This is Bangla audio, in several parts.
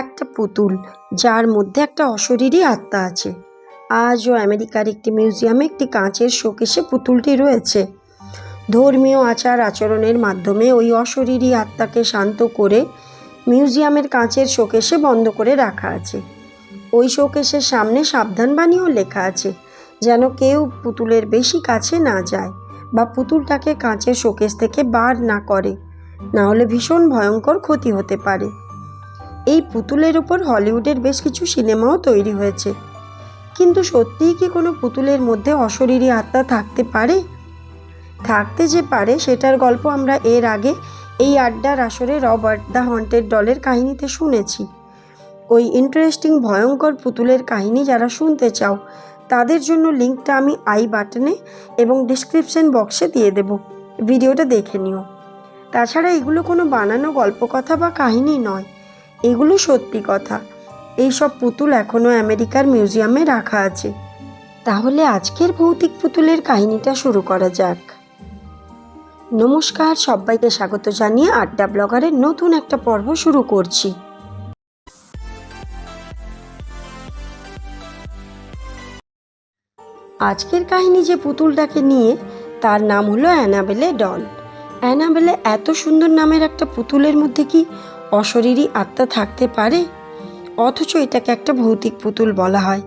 একটা পুতুল, যার মধ্যে একটা অশরীরী আত্মা আছে। আজও আমেরিকার একটি মিউজিয়ামে একটি কাঁচের শোকেসে পুতুলটি রয়েছে। ধর্মীয় আচার আচরণের মাধ্যমে ওই অশরীরী আত্মাকে শান্ত করে মিউজিয়ামের কাঁচের শোকেসে বন্ধ করে রাখা আছে। ওই শোকেসের সামনে সাবধানবাণীও লেখা আছে, যেন কেউ পুতুলের বেশি কাছে না যায় বা পুতুলটাকে কাঁচের শোকেস থেকে বার না করে, না হলে ভীষণ ভয়ঙ্কর ক্ষতি হতে পারে। এই পুতুলের উপর হলিউডের বেশ কিছু সিনেমাও তৈরি হয়েছে। কিন্তু সত্যিই কি কোনো পুতুলের মধ্যে অশরীরী আত্মা থাকতে পারে? থাকতে যে পারে, সেটার গল্প আমরা এর আগে এই আড্ডার আসরে রবার্ট দ্য হন্টেড ডলের কাহিনীতে শুনেছি। ওই ইন্টারেস্টিং, ভয়ঙ্কর পুতুলের কাহিনী যারা শুনতে চাও, তাদের জন্য লিঙ্কটা আমি আই বাটনে এবং ডিসক্রিপশন বক্সে দিয়ে দেব। ভিডিওটা দেখে নিও। তাছাড়া এগুলো কোনো বানানো গল্প কথা বা কাহিনী নয়। এগুলো সত্যি কথা। এইসব পুতুল এখনও আমেরিকার মিউজিয়ামে রাখা আছে। তাহলে আজকের ভৌতিক পুতুলের কাহিনীটা শুরু করা যাক। নমস্কার, সবাইকে স্বাগত জানিয়ে আড্ডা ব্লগারের নতুন একটা পর্ব শুরু করছি। আজকের কাহিনী যে পুতুলটাকে নিয়ে, তার নাম হলো অ্যানাবেলে ডল অ্যানাবেলে এত সুন্দর নামের একটা পুতুলের মধ্যে কি অশরীরী আত্মা থাকতে পারে? অথচ এটাকে একটা ভৌতিক পুতুল বলা হয়।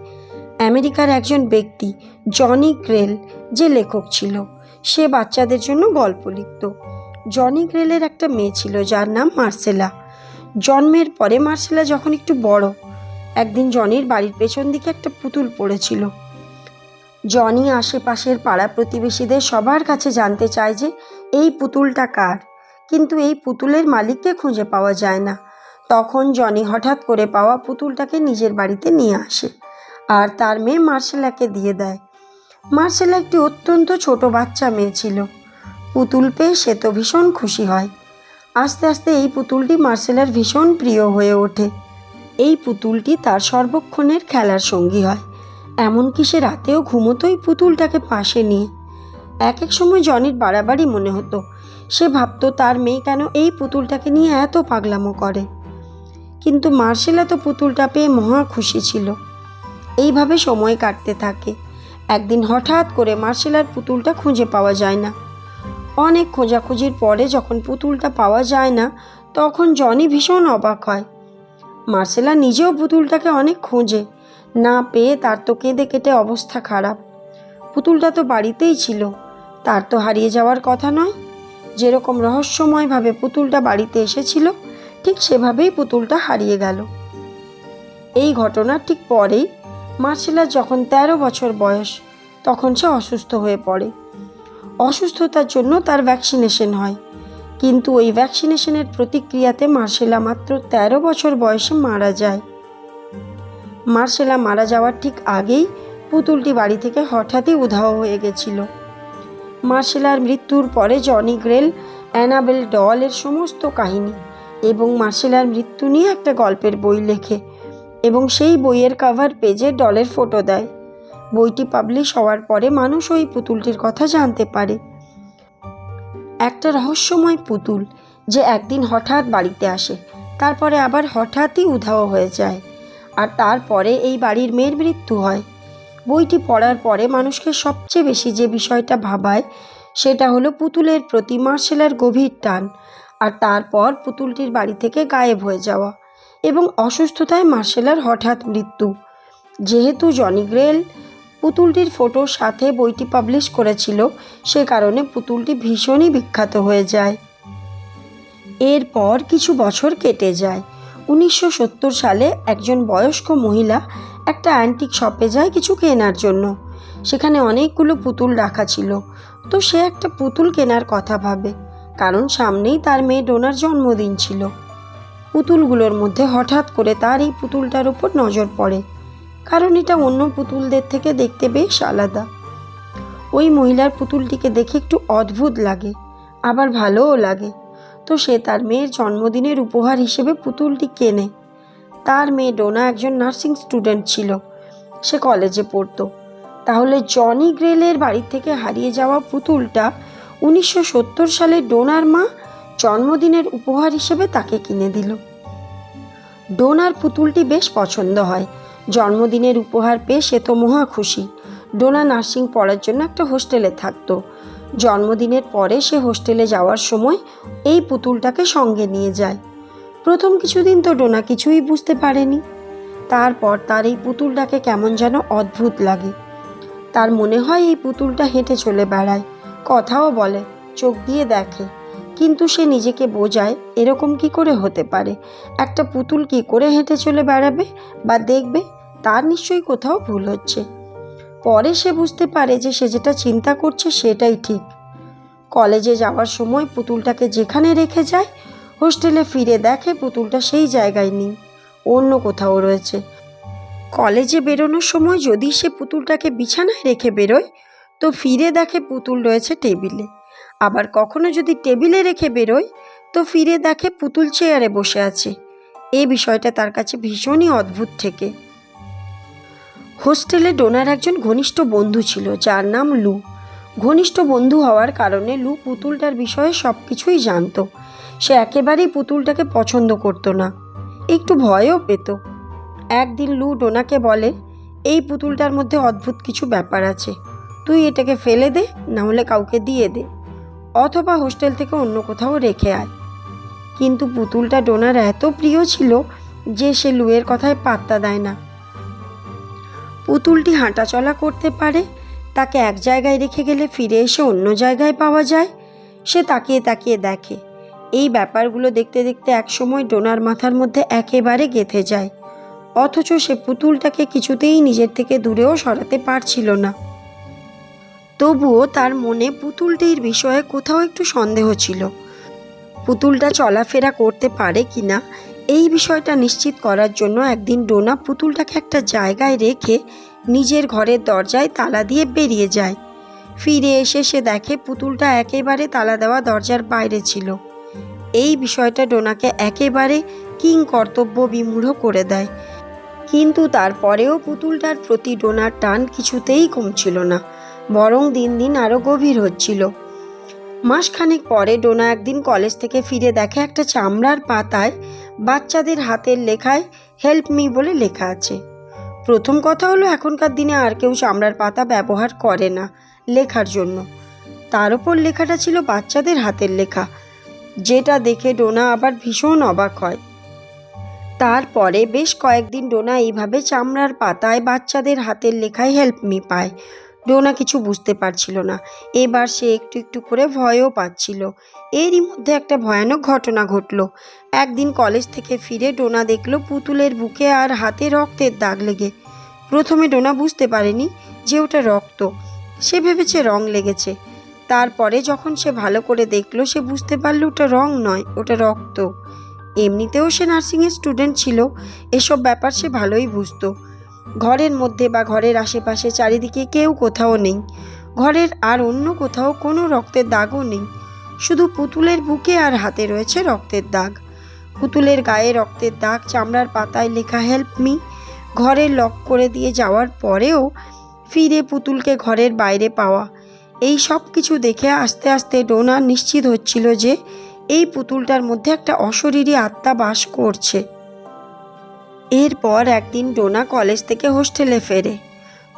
আমেরিকার একজন ব্যক্তি, জনি গ্রেল, যে লেখক ছিল, সে বাচ্চাদের জন্য গল্প লিখত। জনি গ্রেলের একটা মেয়ে ছিল, যার নাম মার্সেলা। জন্মের পরে মার্সেলা যখন একটু বড়, একদিন জনির বাড়ির পেছন দিকে একটা পুতুল পড়েছিল। জনি আশেপাশের পাড়া প্রতিবেশীদের সবার কাছে জানতে চায় যে, এই পুতুলটা কার? কিন্তু এই পুতুলের মালিককে খুঁজে পাওয়া যায় না। তখন জনি হঠাৎ করে পাওয়া পুতুলটাকে নিজের বাড়িতে নিয়ে আসে আর তার মেয়ে মার্শেলাকে দিয়ে দেয়। মার্শেলা একটি অত্যন্ত ছোট বাচ্চা মেয়ে ছিল। পুতুল পেয়ে সে তো ভীষণ খুশি হয়। আস্তে আস্তে এই পুতুলটি মার্শেলার ভীষণ প্রিয় হয়ে ওঠে। এই পুতুলটি তার সর্বক্ষণের খেলার সঙ্গী হয়। এমনকি সে রাতেও ঘুমোতোই পুতুলটাকে পাশে নিয়ে। এক এক সময় জনির বাড়াবাড়ি মনে হতো সে ভাবতো তার মেয়ে কেন এই পুতুলটাকে নিয়ে এত পাগলামো করে। কিন্তু মার্শেলা তো পুতুলটা পেয়ে মহা খুশি ছিল। এইভাবে সময় কাটতে থাকে। একদিন হঠাৎ করে মার্শেলার পুতুলটা খুঁজে পাওয়া যায় না। অনেক খোঁজাখুঁজির পরে যখন পুতুলটা পাওয়া যায় না, তখন জনি ভীষণ অবাক হয়। মার্শেলা নিজেও পুতুলটাকে অনেক খোঁজে। না পেয়ে তার তো কেঁদে কেটে অবস্থা খারাপ। পুতুলটা তো বাড়িতেই ছিল। তার তো হারিয়ে যাওয়ার কথা নয়। যেরকম রহস্যময়ভাবে পুতুলটা বাড়িতে এসেছিল, ঠিক সেভাবেই পুতুলটা হারিয়ে গেল। এই ঘটনার ঠিক পরেই মার্শেলার যখন ১৩ বছর বয়স, তখন সে অসুস্থ হয়ে পড়ে। অসুস্থতার জন্য তার ভ্যাকসিনেশন হয়, কিন্তু ওই ভ্যাকসিনেশনের প্রতিক্রিয়াতে মার্শেলা মাত্র ১৩ বছর বয়সে মারা যায়। মার্শেলা মারা যাওয়ার ঠিক আগেই পুতুলটি বাড়ি থেকে হঠাৎই উধাও হয়ে গেছিল। মার্শেলার মৃত্যুর পরে জনি গ্রেল, অ্যানাবেল ডলের সমস্ত কাহিনী এবং মার্শেলার মৃত্যু নিয়ে একটা গল্পের বই লেখে এবং সেই বইয়ের কাভার পেজে ডলের ফটো দেয়। বইটি পাবলিশ হওয়ার পরে মানুষ ওই পুতুলটির কথা জানতে পারে। একটা রহস্যময় পুতুল যে একদিন হঠাৎ বাড়িতে আসে, তারপরে আবার হঠাৎই উধাও হয়ে যায়। আর তারপরে এই বাড়ির মেয়ের মৃত্যু হয়। বইটি পড়ার পরে মানুষকে সবচেয়ে বেশি যে বিষয়টা ভাবায়, সেটা হলো পুতুলের প্রতি মার্শেলার গভীর টান আর তারপর পুতুলটির বাড়ি থেকে গায়েব হয়ে যাওয়া এবং অসুস্থতায় মার্শেলার হঠাৎ মৃত্যু। যেহেতু জনি গ্রেল পুতুলটির ফটোর সাথে বইটি পাবলিশ করেছিল, সে কারণে পুতুলটি ভীষণই বিখ্যাত হয়ে যায়। এরপর কিছু বছর কেটে যায়। উনিশশো সত্তর সালে একজন বয়স্ক মহিলা একটা অ্যান্টিক শপে যায় কিছু কেনার জন্য। সেখানে অনেকগুলো পুতুল রাখা ছিল। তো সে একটা পুতুল কেনার কথা ভাবে, কারণ সামনেই তার মেয়ে ডোনার জন্মদিন ছিল। পুতুলগুলোর মধ্যে হঠাৎ করে তার এই পুতুলটার উপর নজর পড়ে, কারণ এটা অন্য পুতুলদের থেকে দেখতে বেশ আলাদা। ওই মহিলার পুতুলটিকে দেখে একটু অদ্ভুত লাগে, আবার ভালোও লাগে। তো সে তার মেয়ের জন্মদিনের উপহার হিসেবে পুতুলটি কেনে। তার মেয়ে ডোনা একজন নার্সিং স্টুডেন্ট ছিল। সে কলেজে পড়তো। তাহলে জনি গ্রেলের বাড়ি থেকে হারিয়ে যাওয়া পুতুলটা উনিশশো সত্তর সালে ডোনার মা জন্মদিনের উপহার হিসেবে তাকে কিনে দিল। ডোনার পুতুলটি বেশ পছন্দ হয়। জন্মদিনের উপহার পেয়ে সে তো মহা খুশি। ডোনা নার্সিং পড়ার জন্য একটা হোস্টেলে থাকতো। জন্মদিনের পরে সে হোস্টেলে যাওয়ার সময় এই পুতুলটাকে সঙ্গে নিয়ে যায়। প্রথম কিছুদিন তো ডোনা কিছুই বুঝতে পারেনি। তারপর তার এই পুতুলটাকে কেমন যেন অদ্ভুত লাগে। তার মনে হয় এই পুতুলটা হেঁটে চলে বেড়ায়, কথাও বলে, চোখ দিয়ে দেখে। কিন্তু সে নিজেকে বোঝায়, এরকম কি করে হতে পারে? একটা পুতুল কি করে হেঁটে চলে বেড়াবে বা দেখবে তার নিশ্চয়ই কোথাও ভুল হচ্ছে। পরে সে বুঝতে পারে যে সে যেটা চিন্তা করছে সেটাই ঠিক। কলেজে যাওয়ার সময় পুতুলটাকে যেখানে রেখে যায় হোস্টেলে ফিরে দেখে পুতুলটা সেই জায়গায় নেই, অন্য কোথাও রয়েছে। কলেজে বেরোনোর সময় যদি সে পুতুলটাকে বিছানায় রেখে বেরোয়, তো ফিরে দেখে পুতুল রয়েছে টেবিলে। আবার কখনো যদি টেবিলে রেখে বেরোয়, তো ফিরে দেখে পুতুল চেয়ারে বসে আছে। এই বিষয়টা তার কাছে ভীষণই অদ্ভুত থেকে। হোস্টেলে ডোনার একজন ঘনিষ্ঠ বন্ধু ছিল, যার নাম লু। ঘনিষ্ঠ বন্ধু হওয়ার কারণে লু পুতুলটার বিষয়ে সব কিছুই জানতো। সে একেবারেই পুতুলটাকে পছন্দ করতো না। একটু ভয়ও পেত। একদিন লু ডোনাকে বলে, এই পুতুলটার মধ্যে অদ্ভুত কিছু ব্যাপার আছে। তুই এটাকে ফেলে দে, না হলে কাউকে দিয়ে দে। অথবা হোস্টেল থেকে অন্য কোথাও রেখে আয়। কিন্তু পুতুলটা ডোনার এত প্রিয় ছিল যে সে লুয়ের কথায় পাত্তা দেয় না। পুতুলটি হাঁটাচলা করতে পারে, তাকে এক জায়গায় রেখে গেলে ফিরে এসে অন্য জায়গায় পাওয়া যায়। সে তাকিয়ে তাকিয়ে দেখে। এই ব্যাপারগুলো দেখতে দেখতে একসময় ডোনার মাথার মধ্যে একেবারে গেঁথে যায়। অথচ সে পুতুলটাকে কিছুতেই নিজের থেকে দূরেও সরাতে পারছিল না। তবুও তার মনে পুতুলটির বিষয়ে কোথাও একটু সন্দেহ ছিল। পুতুলটা চলাফেরা করতে পারে কি না, এই বিষয়টা নিশ্চিত করার জন্য একদিন ডোনা পুতুলটাকে একটা জায়গায় রেখে নিজের ঘরের দরজায় তালা দিয়ে বেরিয়ে যায়। ফিরে এসে সে দেখে পুতুলটা একেবারে তালা দেওয়া দরজার বাইরে ছিল। এই বিষয়টা ডোনাকে একেবারে কিং কর্তব্য বিমূঢ় করে দেয়। কিন্তু তারপরেও পুতুলটার প্রতি ডোনার টান কিছুতেই কমছিল না, বরং দিন দিন আরও গভীর হচ্ছিল। মাসখানেক পরে ডোনা একদিন কলেজ থেকে ফিরে দেখে একটা চামড়ার পাতায় বাচ্চাদের হাতের লেখায় হেল্প মি বলে লেখা আছে। প্রথম কথা হলো, এখনকার দিনে আর কেউ চামড়ার পাতা ব্যবহার করে না লেখার জন্য। তার উপর লেখাটা ছিল বাচ্চাদের হাতের লেখা। যেটা দেখে ডোনা আবার ভীষণ অবাক হয়। তারপরে বেশ কয়েকদিন ডোনা এইভাবে চামড়ার পাতায় বাচ্চাদের হাতের লেখায় হেল্প মি পায়। ডোনা কিছু বুঝতে পারছিল না। এবার সে একটু একটু করে ভয়ও পাচ্ছিল। এরই মধ্যে একটা ভয়ানক ঘটনা ঘটলো। একদিন কলেজ থেকে ফিরে ডোনা দেখল পুতুলের বুকে আর হাতে রক্তের দাগ লেগে। প্রথমে ডোনা বুঝতে পারেনি যে ওটা রক্ত। সে ভেবেছে রং লেগেছে। তারপরে যখন সে ভালো করে দেখল, সে বুঝতে পারল ওটা রং নয়, ওটা রক্ত। এমনিতেও সে নার্সিংয়ের স্টুডেন্ট ছিল, এসব ব্যাপার সে ভালোই বুঝতো। ঘরের মধ্যে বা ঘরের আশেপাশে চারিদিকে কেউ কোথাও নেই। ঘরের আর অন্য কোথাও কোনো রক্তের দাগও নেই। শুধু পুতুলের বুকে আর হাতে রয়েছে রক্তের দাগ। পুতুলের গায়ে রক্তের দাগ চামড়ার পাতায় লেখা হেল্প মি ঘরে লক করে দিয়ে যাওয়ার পরেও ফিরে পুতুলকে ঘরের বাইরে পাওয়া। এই সব কিছু দেখে আস্তে আস্তে ডোনা নিশ্চিত হচ্ছিল যে এই পুতুলটার মধ্যে একটা অশরীরী আত্মা বাস করছে। এরপর একদিন ডোনা কলেজ থেকে হোস্টেলে ফেরে।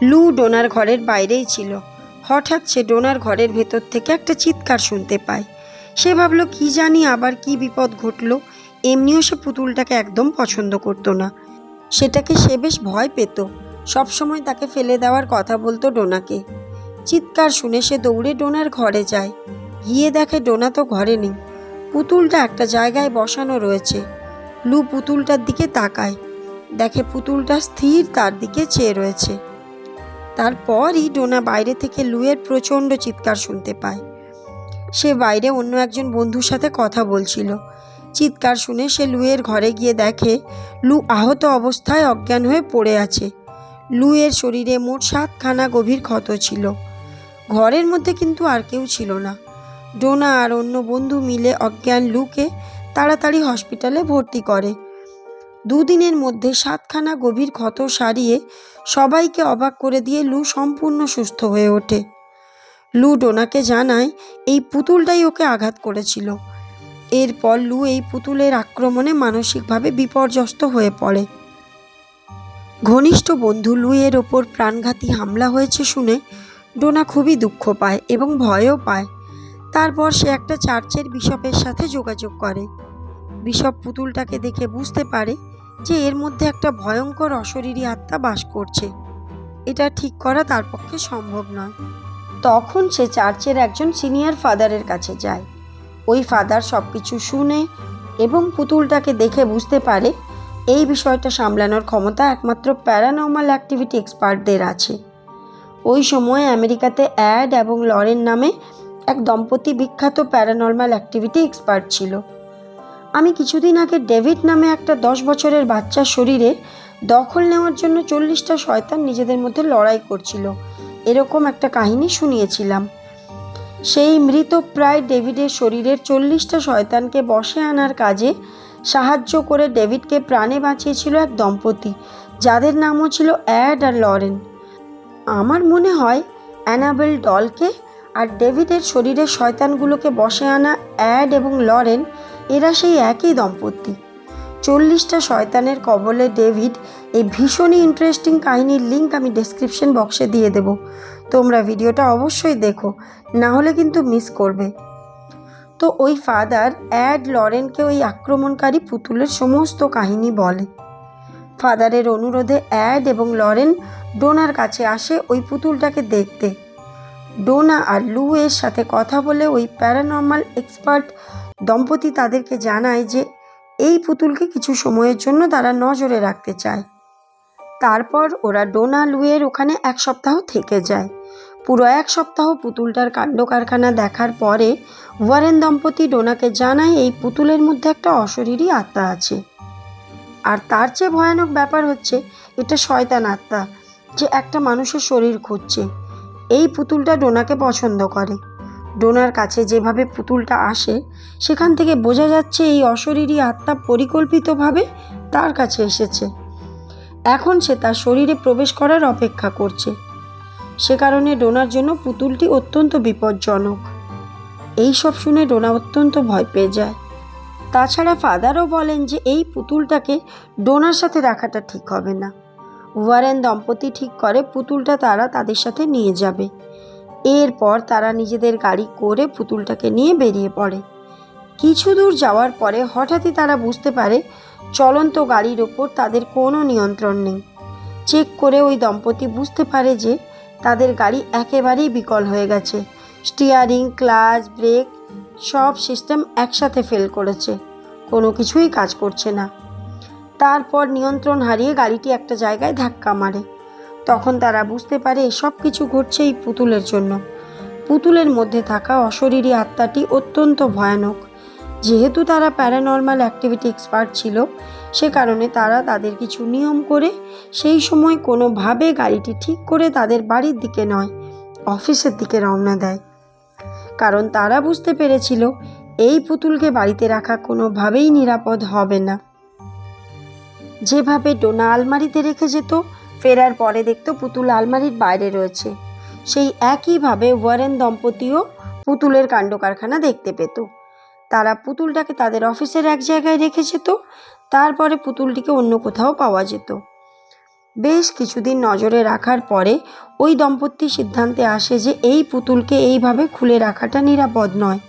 লু ডোনার ঘরের বাইরেই ছিল। হঠাৎ সে ডোনার ঘরের ভেতর থেকে একটা চিৎকার শুনতে পায়। সে ভাবলো, কি জানি আবার কি বিপদ ঘটলো? এমনিও সে পুতুলটাকে একদম পছন্দ করতো না। সেটাকে সে বেশ ভয় পেত। সবসময় তাকে ফেলে দেওয়ার কথা বলতো ডোনাকে। চিৎকার শুনে সে দৌড়ে ডোনার ঘরে যায়। গিয়ে দেখে ডোনা তো ঘরে নেই। পুতুলটা একটা জায়গায় বসানো রয়েছে। লু পুতুলটার দিকে তাকায়। দেখে পুতুলটা স্থির তার দিকে চেয়ে রয়েছে। তারপরই ডোনা বাইরে থেকে লুয়ের প্রচণ্ড চিৎকার শুনতে পায়। সে বাইরে অন্য একজন বন্ধুর সাথে কথা বলছিল। চিৎকার শুনে সে লুয়ের ঘরে গিয়ে দেখে, লু আহত অবস্থায় অজ্ঞান হয়ে পড়ে আছে। লুয়ের শরীরে মোট সাতখানা গভীর ক্ষত ছিল। ঘরের মধ্যে কিন্তু আর কেউ ছিল না। ডোনা আর অন্য বন্ধু মিলে অজ্ঞান লুকে তাড়াতাড়ি হসপিটালে ভর্তি করে। দুদিনের মধ্যে সাতখানা গভীর ক্ষত সারিয়ে সবাইকে অবাক করে দিয়ে লু সম্পূর্ণ সুস্থ হয়ে ওঠে। লু ডোনাকে জানায়, এই পুতুলটাই ওকে আঘাত করেছিল। এরপর লু এই পুতুলের আক্রমণে মানসিকভাবে বিপর্যস্ত হয়ে পড়ে। ঘনিষ্ঠ বন্ধু লুইয়ের ওপর প্রাণঘাতী হামলা হয়েছে শুনে ডোনা খুবই দুঃখ পায় এবং ভয়ও পায়। তারপর সে একটা চার্চের বিশপের সাথে যোগাযোগ করে। বিশপ পুতুলটাকে দেখে বুঝতে পারে যে এর মধ্যে একটা ভয়ঙ্কর অশরীরী আত্মা বাস করছে। এটা ঠিক করা তার পক্ষে সম্ভব নয়। তখন সে চার্চের একজন সিনিয়র ফাদারের কাছে যায়। ওই ফাদার সব কিছু শুনে এবং পুতুলটাকে দেখে বুঝতে পারে এই বিষয়টা সামলানোর ক্ষমতা একমাত্র প্যারানর্মাল অ্যাক্টিভিটি এক্সপার্টদের আছে। ওই সময় আমেরিকাতে অ্যাড এবং লরেন নামে এক দম্পতি বিখ্যাত প্যারানর্মাল অ্যাক্টিভিটি এক্সপার্ট ছিল। আমি কিছুদিন আগে ডেভিড নামে একটা দশ বছরের বাচ্চার শরীরে দখল নেওয়ার জন্য চল্লিশটা শয়তান নিজেদের মধ্যে লড়াই করছিল। এরকম একটা কাহিনী শুনিয়েছিলাম। সেই মৃতপ্রায় ডেভিডের শরীরের চল্লিশটা শয়তানকে বসে আনার কাজে সাহায্য করে ডেভিডকে প্রাণে বাঁচিয়েছিল এক দম্পতি, যাদের নামও ছিল অ্যাড আর লরেন। আমার মনে হয় অ্যানাবেল ডলকে আর ডেভিডের শরীরের শয়তানগুলোকে বসে আনা অ্যাড এবং লরেন, এরা সেই একই দম্পতি। চল্লিশটা শয়তানের কবলে ডেভিড এই ভীষণই ইন্টারেস্টিং কাহিনীর লিঙ্ক আমি ডেসক্রিপশন বক্সে দিয়ে দেব। তোমরা ভিডিওটা অবশ্যই দেখো, না হলে কিন্তু মিস করবে। তো ওই ফাদার অ্যাড লরেনকে ওই আক্রমণকারী পুতুলের সমস্ত কাহিনী বলে। ফাদারের অনুরোধে অ্যাড এবং লরেন ডোনার কাছে আসে ওই পুতুলটাকে দেখতে। ডোনা আর লু এর সাথে কথা বলে ওই প্যারানর্মাল এক্সপার্ট দম্পতি তাদেরকে জানায় যে এই পুতুলকে কিছু সময়ের জন্য তারা নজরে রাখতে চায়। তারপর ওরা ডোনা লুয়ের ওখানে এক সপ্তাহ থেকে যায়। পুরো এক সপ্তাহ পুতুলটার কাণ্ড কারখানা দেখার পরে ওয়ারেন দম্পতি ডোনাকে জানায় এই পুতুলের মধ্যে একটা অশরীরী আত্মা আছে। আর তার চেয়ে ভয়ানক ব্যাপার হচ্ছে, এটা শয়তান আত্মা, যে একটা মানুষের শরীর খুঁজছে। এই পুতুলটা ডোনাকে পছন্দ করে। ডোনার কাছে যেভাবে পুতুলটা আসে, সেখান থেকে বোঝা যাচ্ছে এই অশরীরী আত্মা পরিকল্পিতভাবে তার কাছে এসেছে। এখন সে তার শরীরে প্রবেশ করার অপেক্ষা করছে। সে কারণে ডোনার জন্য পুতুলটি অত্যন্ত বিপজ্জনক। এই সব শুনে ডোনা অত্যন্ত ভয় পেয়ে যায়। তাছাড়া ফাদারও বলেন যে এই পুতুলটাকে ডোনার সাথে রাখাটা ঠিক হবে না। ওয়ারেন দম্পতি ঠিক করে পুতুলটা তারা তাদের সাথে নিয়ে যাবে। এরপর তারা নিজেদের গাড়ি করে পুতুলটাকে নিয়ে বেরিয়ে পড়ে। কিছু দূর যাওয়ার পরে হঠাৎই তারা বুঝতে পারে চলন্ত গাড়ির ওপর তাদের কোনো নিয়ন্ত্রণ নেই। চেক করে ওই দম্পতি বুঝতে পারে যে তাদের গাড়ি একেবারেই বিকল হয়ে গেছে। স্টিয়ারিং, ক্লাচ, ব্রেক সব সিস্টেম একসাথে ফেল করেছে। কোনো কিছুই কাজ করছে না। তারপর নিয়ন্ত্রণ হারিয়ে গাড়িটি একটা জায়গায় ধাক্কা মারে। তখন তারা বুঝতে পারে এসব কিছু ঘটছে এই পুতুলের জন্য। পুতুলের মধ্যে থাকা অশরীরী আত্মাটি অত্যন্ত ভয়ানক। যেহেতু তারা প্যারানর্মাল অ্যাক্টিভিটি এক্সপার্ট ছিল, সে কারণে তারা তাদের কিছু নিয়ম করে সেই সময় কোনোভাবে গাড়িটি ঠিক করে তাদের বাড়ির দিকে নয়, অফিসের দিকে রওনা দেয়। কারণ তারা বুঝতে পেরেছিল, এই পুতুলকে বাড়িতে রাখা কোনোভাবেই নিরাপদ হবে না। যেভাবে ডোনা আলমারিতে রেখে যেত, ফেরার পরে দেখতো পুতুল আলমারির বাইরে রয়েছে। সেই একইভাবে ওয়ারেন দম্পতিও পুতুলের কাণ্ড কারখানা দেখতে পেত। তারা পুতুলটাকে তাদের অফিসের এক জায়গায় রেখে যেত, তারপরে পুতুলটিকে অন্য কোথাও পাওয়া যেত। বেশ কিছুদিন নজরে রাখার পরে ওই দম্পতি সিদ্ধান্তে আসে যে এই পুতুলকে এইভাবে খুলে রাখাটা নিরাপদ নয়।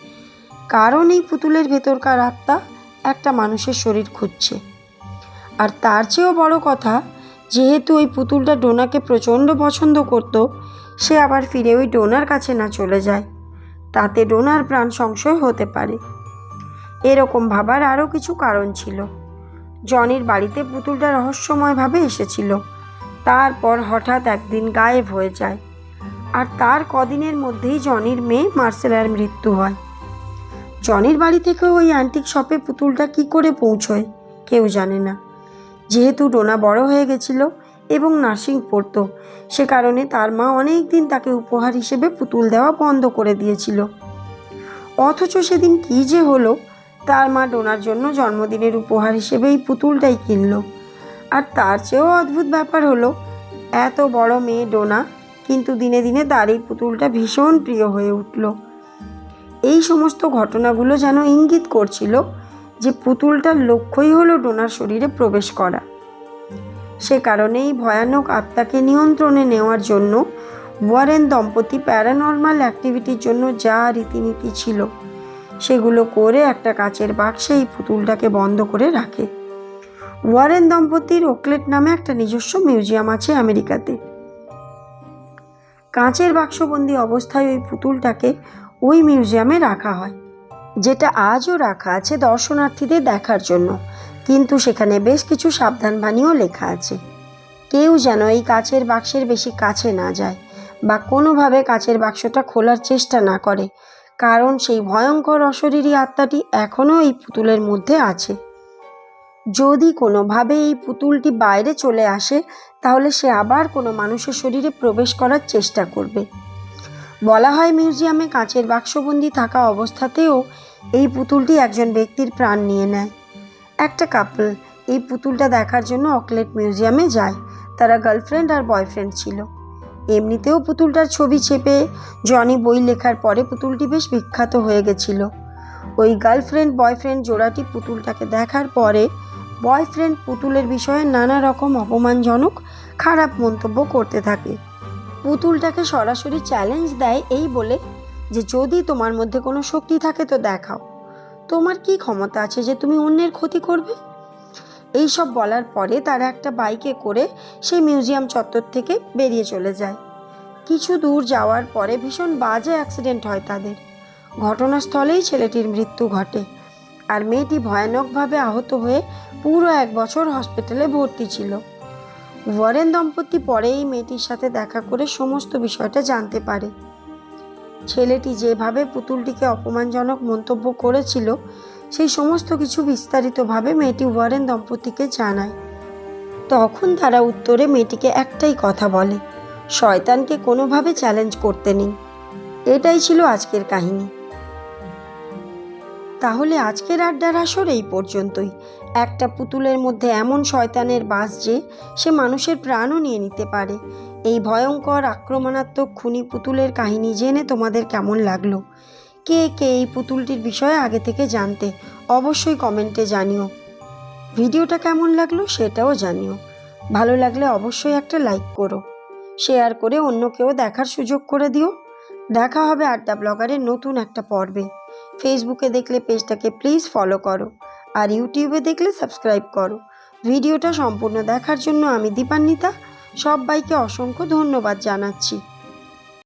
কারণ এই পুতুলের ভেতরকার আত্মা একটা মানুষের শরীর খুঁজছে। আর তার চেয়েও বড় কথা, যেহেতু ওই পুতুলটা ডোনাকে প্রচণ্ড পছন্দ করত, সে আবার ফিরে ওই ডোনার কাছে না চলে যায়। তাতে ডোনার প্রাণ সংশয় হতে পারে। এরকম ভাবার আরও কিছু কারণ ছিল। জনির বাড়িতে পুতুলটা রহস্যময়ভাবে এসেছিল। তারপর হঠাৎ একদিন গায়েব হয়ে যায়। আর তার কদিনের মধ্যেই জনির মেয়ে মার্সেলার মৃত্যু হয়। জনির বাড়ি থেকে ওই অ্যান্টিক শপে পুতুলটা কি করে পৌঁছয়, কেউ জানে না। যেহেতু ডোনা বড় হয়ে গেছিল এবং নার্সিং পড়তো, সে কারণে তার মা অনেক দিন তাকে উপহার হিসেবে পুতুল দেওয়া বন্ধ করে দিয়েছিল। অথচ সেদিন কী যে হলো তার মা ডোনার জন্য জন্মদিনের উপহার হিসেবে এই পুতুলটাই কিনলো। আর তার চেয়েও অদ্ভুত ব্যাপার হলো, এত বড় মেয়ে ডোনা কিন্তু দিনে দিনে তার এই পুতুলটা ভীষণ প্রিয় হয়ে উঠল। এই সমস্ত ঘটনাগুলো যেন ইঙ্গিত করছিল যে পুতুলটার লক্ষ্যই হলো ডোনার শরীরে প্রবেশ করা। সে কারণেই ভয়ানক আত্মাকে নিয়ন্ত্রণে নেওয়ার জন্য ওয়ারেন দম্পতি প্যারানর্মাল অ্যাক্টিভিটির জন্য যা রীতিনীতি ছিল সেগুলো করে একটা কাচের বাক্সে এই পুতুলটাকে বন্ধ করে রাখে। ওয়ারেন দম্পতির ওকলেট নামে একটা নিজস্ব মিউজিয়াম আছে আমেরিকাতে। কাঁচের বাক্সবন্দি অবস্থায় ওই পুতুলটাকে ওই মিউজিয়ামে রাখা হয়, যেটা আজও রাখা আছে দর্শনার্থীদের দেখার জন্য। কিন্তু সেখানে বেশ কিছু সাবধানবাণীও লেখা আছে। কেউ যেন এই কাচের বাক্সের বেশি কাছে না যায় বা কোনোভাবে কাচের বাক্সটা খোলার চেষ্টা না করে। কারণ সেই ভয়ঙ্কর অশরীরী আত্মাটি এখনও এই পুতুলের মধ্যে আছে। যদি কোনোভাবে এই পুতুলটি বাইরে চলে আসে, তাহলে সে আবার কোনো মানুষের শরীরে প্রবেশ করার চেষ্টা করবে। বলা হয় মিউজিয়ামে কাঁচের বাক্সবন্দি থাকা অবস্থাতেও এই পুতুলটি একজন ব্যক্তির প্রাণ নিয়ে নেয়। একটা কাপল এই পুতুলটা দেখার জন্য অকলেট মিউজিয়ামে যায়। তারা গার্লফ্রেন্ড আর বয়ফ্রেন্ড ছিল। এমনিতেও পুতুলটার ছবি চেপে জনি বই লেখার পরে পুতুলটি বেশ বিখ্যাত হয়ে গেছিল। ওই গার্লফ্রেন্ড, বয়ফ্রেন্ড জোড়াটি পুতুলটাকে দেখার পরে বয়ফ্রেন্ড পুতুলের বিষয়ে নানা রকম অপমানজনক, খারাপ মন্তব্য করতে থাকে। পুতুলটাকে সরাসরি চ্যালেঞ্জ দেয় এই বলে যে, যদি তোমার মধ্যে কোনো শক্তি থাকে তো দেখাও। তোমার কি ক্ষমতা আছে যে তুমি অন্যের ক্ষতি করবে? এই সব বলার পরে তারা একটা বাইকে করে সেই মিউজিয়াম চত্বর থেকে বেরিয়ে চলে যায়। কিছু দূর যাওয়ার পরে ভীষণ বাজে অ্যাক্সিডেন্ট হয় তাদের। ঘটনাস্থলেই ছেলেটির মৃত্যু ঘটে আর মেয়েটি ভয়ানকভাবে আহত হয়ে পুরো এক বছর হসপিটালে ভর্তি ছিল। ওয়ারেন দম্পতি পরে এই মেয়েটির সাথে দেখা করে সমস্ত বিষয়টা জানতে পারে। ছেলেটি যেভাবে পুতুলটিকে অপমানজনক মন্তব্য করেছিল সেই সমস্ত কিছু বিস্তারিতভাবে মেয়েটি ওয়ারেন দম্পতিকে জানায়। তখন তারা উত্তরে মেয়েটিকে একটাই কথা বলে, শয়তানকে কোনোভাবে চ্যালেঞ্জ করতে নেই। এটাই ছিল আজকের কাহিনী। তাহলে আজকের আড্ডার আসর এই পর্যন্তই। একটা পুতুলের মধ্যে এমন শয়তানের বাস যে, সে মানুষের প্রাণও নিয়ে নিতে পারে। এই ভয়ঙ্কর, আক্রমণাত্মক খুনি পুতুলের কাহিনী জেনে তোমাদের কেমন লাগল? কে কে এই পুতুলটির বিষয়ে আগে থেকে জানতে অবশ্যই কমেন্টে জানিও। ভিডিওটা কেমন লাগল সেটাও জানিও। ভালো লাগলে অবশ্যই একটা লাইক করো। শেয়ার করে অন্য কেউ দেখার সুযোগ করে দিও। দেখা হবে আড্ডা ব্লগারের নতুন একটা পর্বে। ফেসবুকে দেখলে পেজটাকে প্লিজ ফলো করো আর ইউটিউবে দেখলে সাবস্ক্রাইব করো। ভিডিওটা সম্পূর্ণ দেখার জন্য আমি দীপান্বিতা। সবাইকে অসংখ্য ধন্যবাদ জানাচ্ছি।